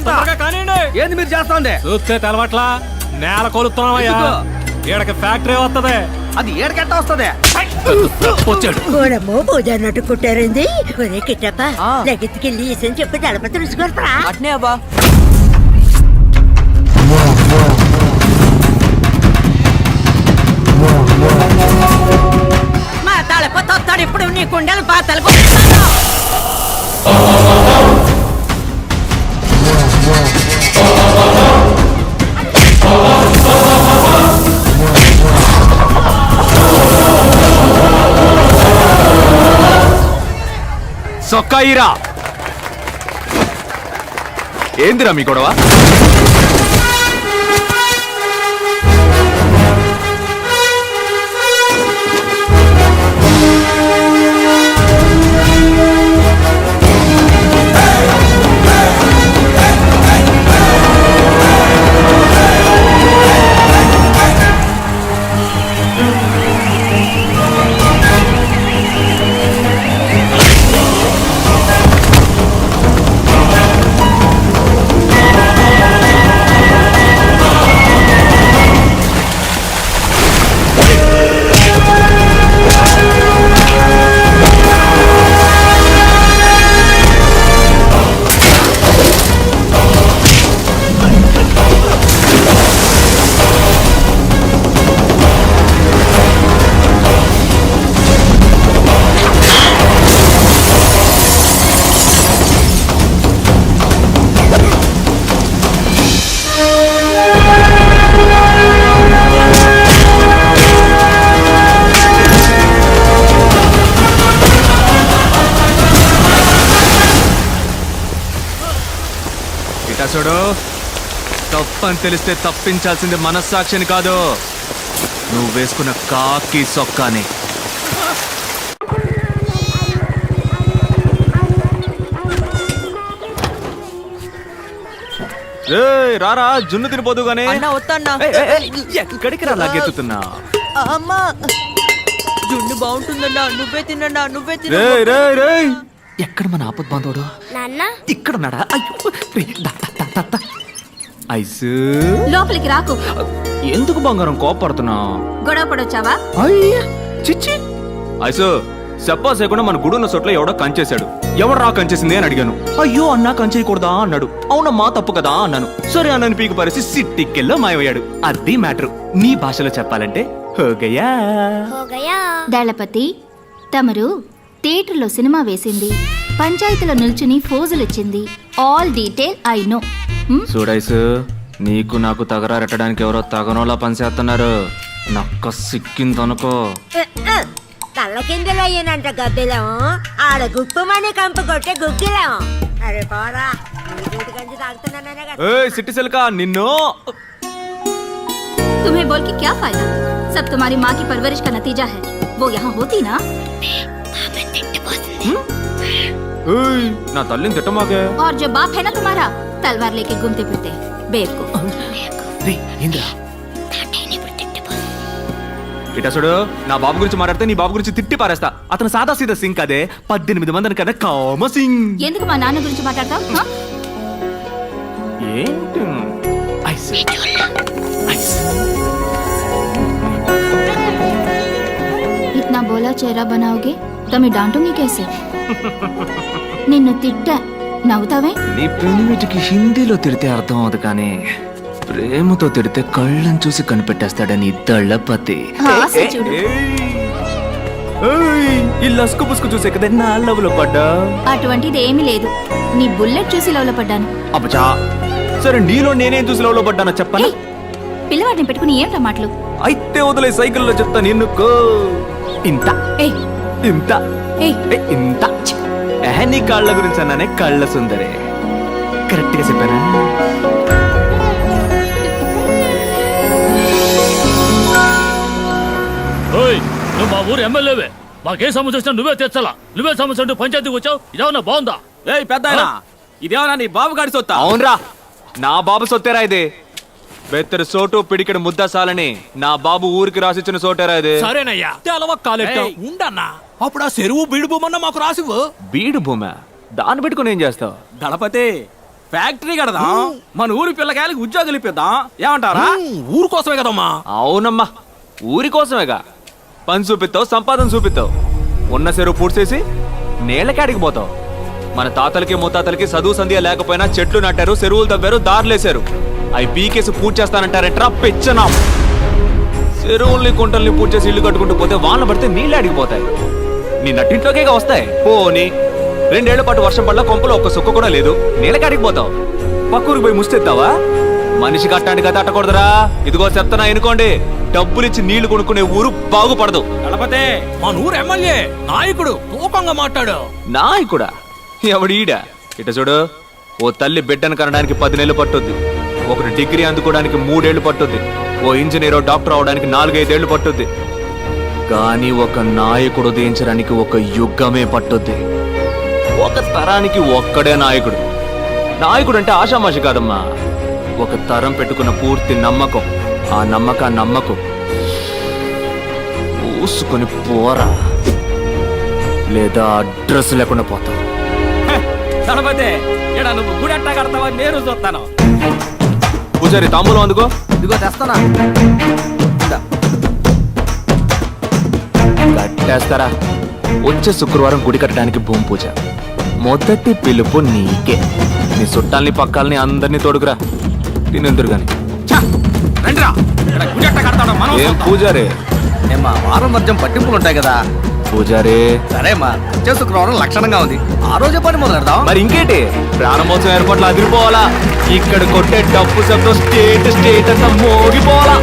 కానివ్వండి ఏంది మీరు చేస్తోంది చూస్తే తెలవట్లా? నేల కొలుస్తున్నామయ్యా ఎందుకు? ఈడకి ఫ్యాక్టరీ వస్తది అది ఏడకెట్ట వస్తుంది? వచ్చాడు. గోడమ్మో పూజన్నట్టు కుట్టారండి ఒరే కిట్టప్ప ఆ. లగెత్తుకెళ్ళి ఈసని చెప్పి దళపతి తెలుసుకోరా అట్నే అవ్వా సొక్కాయిరా ఏందిరా మీ గొడవ? తప్పని తెలిస్తే తప్పించాల్సింది మనస్సాక్షిని కాదు. నువ్వు వేసుకున్న కాకి సొక్కాని. రారా జున్ను తినిపోదు గానీ. ఎక్కడికి రా లాగెత్తుతున్నా అమ్మా. జున్ను బాగుంటుందన్నా నువ్వే తినన్నా నువ్వే తిన రేయ్ రేయ్ రేయ్. ఎక్కడ మన ఆపద్ బాంధవుడు నాన్న? ఇక్కడ ఉన్నాడా? అయ్యో. ఐసు. లోపలికి రాకు. ఎందుకు బంగారం కోపడుతున్నావు గొడవ పడొచ్చావా? అయ్యా చిచ్చి. ఐసు చెప్పా చేయకుండా మన గుడున్న చోట్ల ఎవడో కంచేశాడు. ఎవడు రా కంచేసింది అని అడిగాను. అయ్యో అన్నా కంచేయకూడదా అన్నాడు. అవునమ్మా తప్పు కదా అన్నాను. సరే అన్నని పీకు పరిసి సిట్టికెల్లో మాయమయ్యాడు. అది మ్యాటర్. నీ భాషలో చెప్పాలంటే హోగయా దళపతి తమరు థియేటర్లో సినిమా వేసింది. పంచాయతీలో నిల్చుని ఫోజులిచ్చింది. All detail I know. చూడైసు నీకు నాకు తగరారెట్టడానికి ఎవరో తగనోలా పనిచేస్తున్నారు నక్క సిక్కిందనుకో తల్ల కిందలు అయ్యానంట గద్దెలం ఆడ గుప్పమని కంపు కొట్టే గుగ్గిలం అరే పోరా నీ గూటి గంజి తాగుతున్నాననే కదా. ఏయ్ సిట్టి సిల్కా నిన్ను तुम्हें बोल के क्या फायदा सब तुम्हारी माँ की परवरिश का नतीजा है वो यहाँ होती ना ఏయ్, నా తల్లిని తిట్టమాకే और जो बाप है ना तुम्हारा तलवार लेके घूमते फिरते बेवकूफ ఇట చూడు నా బాబు గురించి మాట్లాడితే నీ బాబు గురించి తిట్టి పారేస్తా అతను సాదా సీదా సింగ్ అదే పద్దెనిమిది మందిని కదా కామ సింగ్ ఎందుకు మా నాన్న గురించి మాట్లాడతావు ఏంటి ఐస్ ఐస్ चेहरा बनाओगे तो मैं डांटूंगी कैसे నిన్ను తిట్టా నవ్వుతావే నీ పెనిమిటికి హిందీలో తిడితే అర్థం అవదు కానీ ప్రేమతో తిడితే కళ్ళని చూసి కనిపెట్టేస్తాడని దళ్ళపతి ఆశ చూడు. ఈ లస్కు పుస్కు చూసే కదా నా లవ్లో పడ్డా అటువంటిది ఏమీ లేదు నీ బుల్లెట్ చూసి లవ్లో పడ్డాను అబ్బచా సరే నీలో నేనేం చూసి లవ్లో పడ్డానో చెప్పనా ఏయ్, పిల్లవాడిని పెట్టుకుని ఏమిటా మాటలు అయితే వదిలే సైకిల్లో చెప్తా నిన్నుకో ఇంత. ఏయ్. ఇంత. ఏయ్. ఏ, ఇంత. ఏ, నీ కాళ్ళ గురించి అన్నానే కళ్ళ సుందరే. కరెక్ట్గా చెప్పానా? ఓయ్ నువ్వు మా ఊరు ఎమ్మెల్యేవే. మాకే సమస్య వచ్చినా నువ్వే తెచ్చలా. నువ్వే సమస్య అంటూ పంచాయతీకి వచ్చావు? ఇదేమన్నా బాగుందా? ఏయ్ పెద్ద ఇదేమన్నా నీ బాబు గాడి సొత్తా? అవునరా. నా బాబు సొత్తేరా ఇది? బెత్తరు సోటు పిడికెడు ముద్ద సాలని నా బాబు ఊరికి రాసిచ్చిన సోటేరా ఇది? సరేనయ్యా. తెలవ కాలెట్ట. ఉండన్నా. అప్పుడు ఆ చెరువు బీడు భూమన్న మాకు రాసివ్వు. బీడు భూమి దాన్ని పెట్టుకుని ఏం చేస్తావు? దళపతి ఫ్యాక్టరీ కడదాం. మన ఊరి పిల్లకాయలకి ఉద్యోగాలు ఇప్పిద్దాం. ఏమంటారా? ఊరు కోసమే కదమ్మా. అవునమ్మా. ఊరి కోసమేగా. పని చూపిస్తావు సంపాదన చూపిస్తావు. ఉన్న చెరువు పూడ్చేసి నేలకాడికి పోతావు. మన తాతలకి ముత్తాతలకి చదువు సంధ్య లేకపోయినా చెట్లు నాటారు చెరువులు తవ్వారు దారులేశారు అవి పీకేసి పూజ చేస్తానంటారంటరా పెచ్చనా చెరువుల్ని కుంటల్ని పూజ చేసి ఇల్లు కట్టుకుంటూ పోతే వాన పడితే నీళ్ళు అడిగిపోతాయి నీ నట్టింట్లోకే వస్తాయి. పోని రెండేళ్ళ పాటు వర్షం పడ్డ కొంపలో ఒక్క సుక్క కూడా లేదు. నీళ్ళకాడికి పోతావు పక్కూరికి పోయి ముస్తెత్తావా? మనిషి కట్టానికి కదా అట్టకూడదురా ఇదిగో చెప్తానా ఎనుకోండి డబ్బులు ఇచ్చి నీళ్ళు కొనుక్కునే ఊరు బాగుపడదు. గణపతే మన ఊరు ఎమ్మెల్యే నాయకుడు తూకంగా మాట్లాడు. నాయకుడా? ఎవడీడా ఇట చూడు ఓ తల్లి బిడ్డను కనడానికి పది నెలలు పట్టుద్ది. ఒకటి డిగ్రీ అందుకోవడానికి మూడేళ్ళు పట్టుద్ది. ఓ ఇంజనీరో డాక్టర్ అవడానికి నాలుగైదేళ్ళు పట్టుద్ది. కానీ ఒక నాయకుడు ఉదయించడానికి ఒక యుగమే పట్టుద్ది. ఒక తరానికి ఒక్కడే నాయకుడు. నాయకుడు అంటే ఆషామాషి కాదమ్మా. ఒక తరం పెట్టుకున్న పూర్తి నమ్మకం. ఆ నమ్మక నమ్మకం. పూసుకొని పోరా. లేదా అడ్రస్ లేకుండా పోతావు. గణపతి ఇక్కడ నువ్వు గుడి ఎట్టా కడతావా నేను చూస్తాను. పూజారి తాంబూలం అందుకో. ఇదిగో తెస్తానా. కట్టేస్తారా? వచ్చే శుక్రవారం గుడి కట్టడానికి భూమి పూజ. మొదటి పిలుపు నీకే. నీ చుట్టాల్ని పక్కాలని అందరినీ తోడుకురా. తినెందురు గాని ఏం. పూజారే? ఏమ్మా వారం వర్జం పట్టింపులు ఉంటాయి కదా. పూజారే. సరేమ్మా వచ్చే శుక్రవారం లక్షణంగా ఉంది. ఆ రోజే పని మొదలు పెడదాం మరి ఇంకేంటి? ప్రాణమోత్సవం ఏర్పాట్లు అదిరిపోవాలా? ఇక్కడ కొట్టే డబ్బు శబ్దం స్టేట్ స్టేట్ అంతా మోగిపోవాలా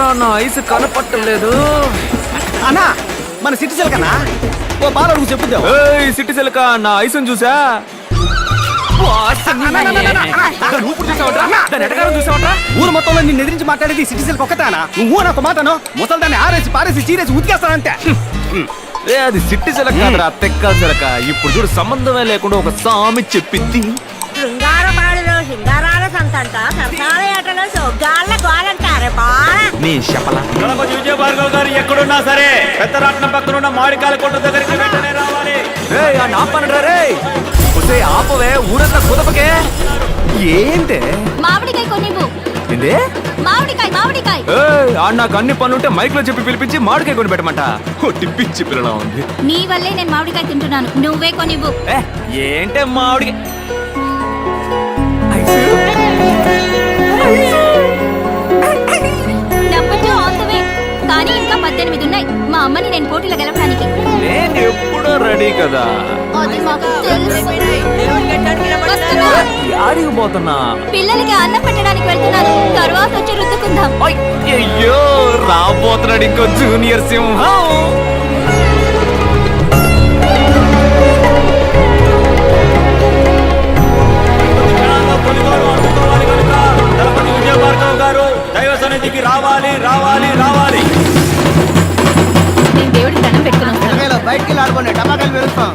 ఎక్కడ్రా నా ఐస్ కనపట్టలేదు అన్నా మన సిటిజన్ కన్నా ఓ బాల అడుగు చెప్పుద్దాం. ఏయ్ సిట్టి సిలక నా ఐసుని చూసా? ఊరు మొత్తంలో నిన్ను ఎదిరించి మాట్లాడేది సిటిజన్ ఒక్కతానా నువ్వు నాకు మాటను ముసల్దాన్ని ఆరేసి పారేసి చీరేసి ఉతికేస్తానంతే. రే అది సిట్టి సిలక కాదురా తెక్క సిలక ఇప్పుడు చూడు సంబంధమే లేకుండా ఒక సామి చెప్పింది శృంగారాల సంతంట సరసాల ఏటలో సొగ్గాళ్ళ గోలంటారే. బా నీ శపల. గణపతి విజయ భార్గవ్ గారు ఎక్కడున్నా సరే పెద్దరాట్నం పక్కన ఉన్న మామిడికాయల కొట్ట దగ్గరికి వెంటనే రావాలి. ఆ రే? ఒసే ఆపవే ఊరంతా కుదపకే. ఏంటే? మామిడికాయ కొనివ్వు. ఏందే? మామిడికాయ మామిడికాయ. ఏయ్ ఆడ నాకు అన్ని పనులుంటే మైక్లో చెప్పి పిలిపించి మామిడికాయ కొని పెట్టమంట. ఒట్టి పిచ్చి పిల్లలా ఉంది. నీ వల్లే నేను మామిడికాయ తింటున్నాను. నువ్వే కొనివ్వు. ఏ ఏంటే మామిడి పద్దెనిమిది ఉన్నాయి మా అమ్మని నేను పోటీలో గెలవడానికి. నేను ఎప్పుడో రెడీ కదా. అది మాకు తెలుసు. దేవుడికి ఎట్టాడికి రమ్మన్నారు? వస్తున్నా. యాడికి పోతున్నా పిల్లలకి అన్నం పెట్టడానికి వెళ్తున్నాను తర్వాత వచ్చి రుద్దుకుందాం. అయ్యో రాబోతున్నాడు ఇంకో జూనియర్ సింహం. రావాలి రావాలి రావాలి. పెట్టుకుని వస్తాను బయటికి ఆడుకోండి టపాకాయలు పెరుస్తాం.